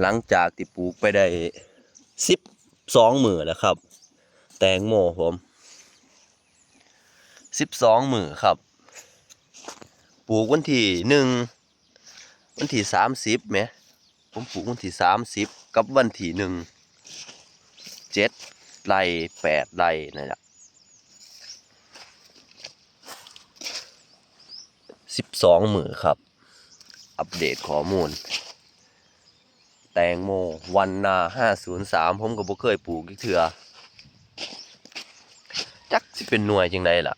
หลังจากที่ปลูกไปได้สิบสองมือแล้วครับ แตงโมผมสิบสองมือครับ ปลูกวันที่หนึ่งวันที่สามสิบไหมผมปลูกวันที่สามสิบกับวันที่หนึ่งเจ็ดไร่แปดไร่นั่นแหละสิบสองมือครับ อัปเดตข้อมูล แตงโมวันนาห้าศูนย์สามผมก็บ่เคยปลูกอีกเถื่อจักสิเป็นหน่วยจังไดล่ะ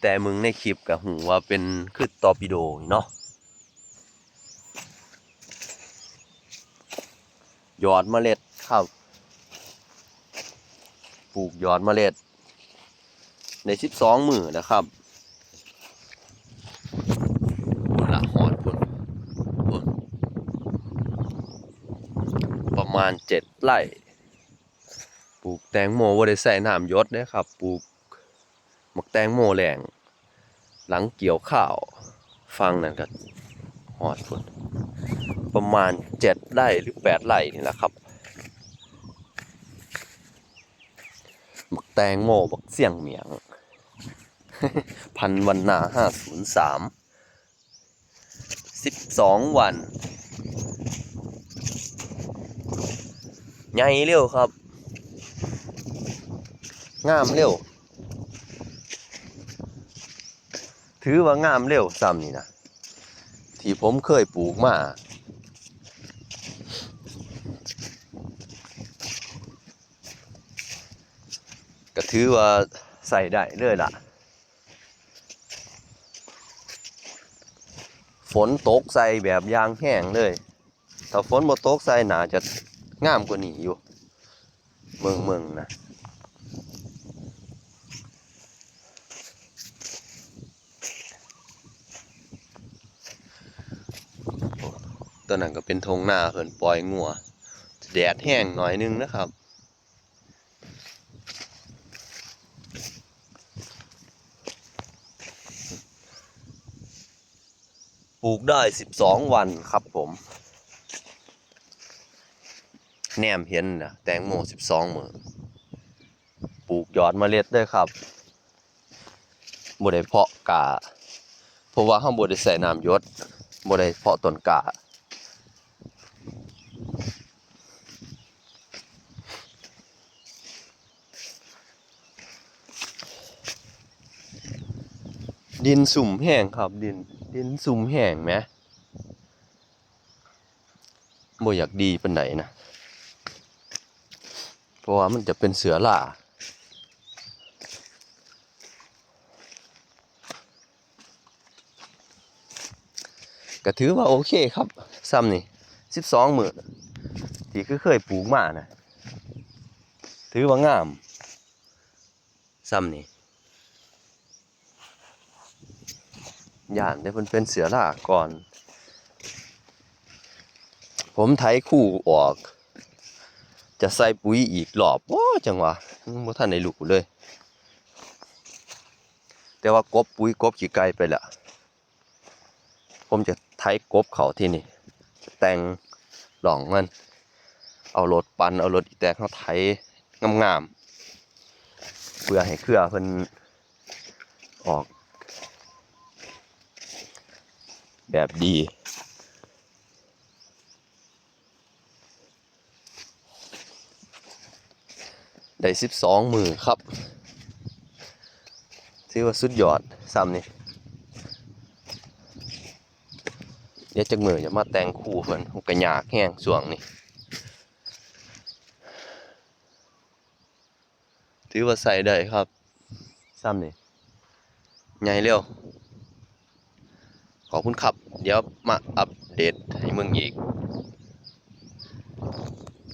แต่มึงในคลิปกับหูว่าเป็นคือตอปิโดเนาะหยอดเมล็ดครับ ปลูกหยอดเมล็ด ในสิบสองมือนะครับพุ่นละหอดพุ่นพุ่นประ มาณเจ็ดไร่ปลูกแตงโมว่าได้ใส่น้ำยศเด้ครับปลูกหมักแตงโมแหลงหลังเกี่ยวข้าวฟังนั่นก็หอดพุ่นประมาณเจ็ดไร่หรือแปดไร่นี่แหละครับบักแตงโมบักเสี่ยงเหมียง พันวันนาห้าศูนย์สามสิบสองวัน ใหญ่เร็วครับงามเร็ว ถือว่างามเร็วซ้ำนี่นะที่ผมเคยปลูกมาก็ถือว่าใส่ได้เลยล่ะ ฝนตกใส่แบบยางแห้งเลย ถ้าฝนบ่ตกใส่หนาจะ งามกว่านี้อยู่ เมืองเมืองนะตอนนั้นก็เป็นทงหน้าเพิ่นปล่อยงัวแดดแห้งหน่อยนึงนะครับปลูกได้สิบสองวันครับผม แนมเห็นนะแตงโมสิบสองมือปลูกยอดเมล็ดด้วยครับบ่ได้เพาะกาเพราะว่าห้างบ่ได้ใส่น้ำยศบ่ได้เพาะต้นกาดินสุ่มแห้งครับ ดินดินสุ่มแห้งไหมบ่อยากดีปานไหนนะ เพราะว่ามันจะเป็นเสือล่าก็ถือว่าโอเคครับซ้ำนี่สิบสองหมือที่เคยปลูกมานะถือว่างามซ้ำนี่ย่านได้เพิ่นเป็นเสือล่าก่อน ผมไถคู่ออก จะใส่ปุ๋ยอีกรอบว้าจังหวะบ่ทันได้รู้เลย แต่ว่ากบปุ๋ยกบขี้ไก่ไปละผมจะไถกบเขาที่นี่ แต่งหล่องมัน เอารถปันเอารถอีแตกเขาไถงามๆเพื่อให้เครือเพิ่นออก แบบดี ได้สิบสองมือครับถือว่าสุดยอดซ้ำนี่เดี๋ยวจักมือจะมาแต่งคู่เพิ่นกระยากแห้งสวงนี่ถือว่าใส่ได้ครับซ้ำนี่ใหญ่เร็วขอบคุณครับ เดี๋ยวมาอัปเดตให้มึงอีก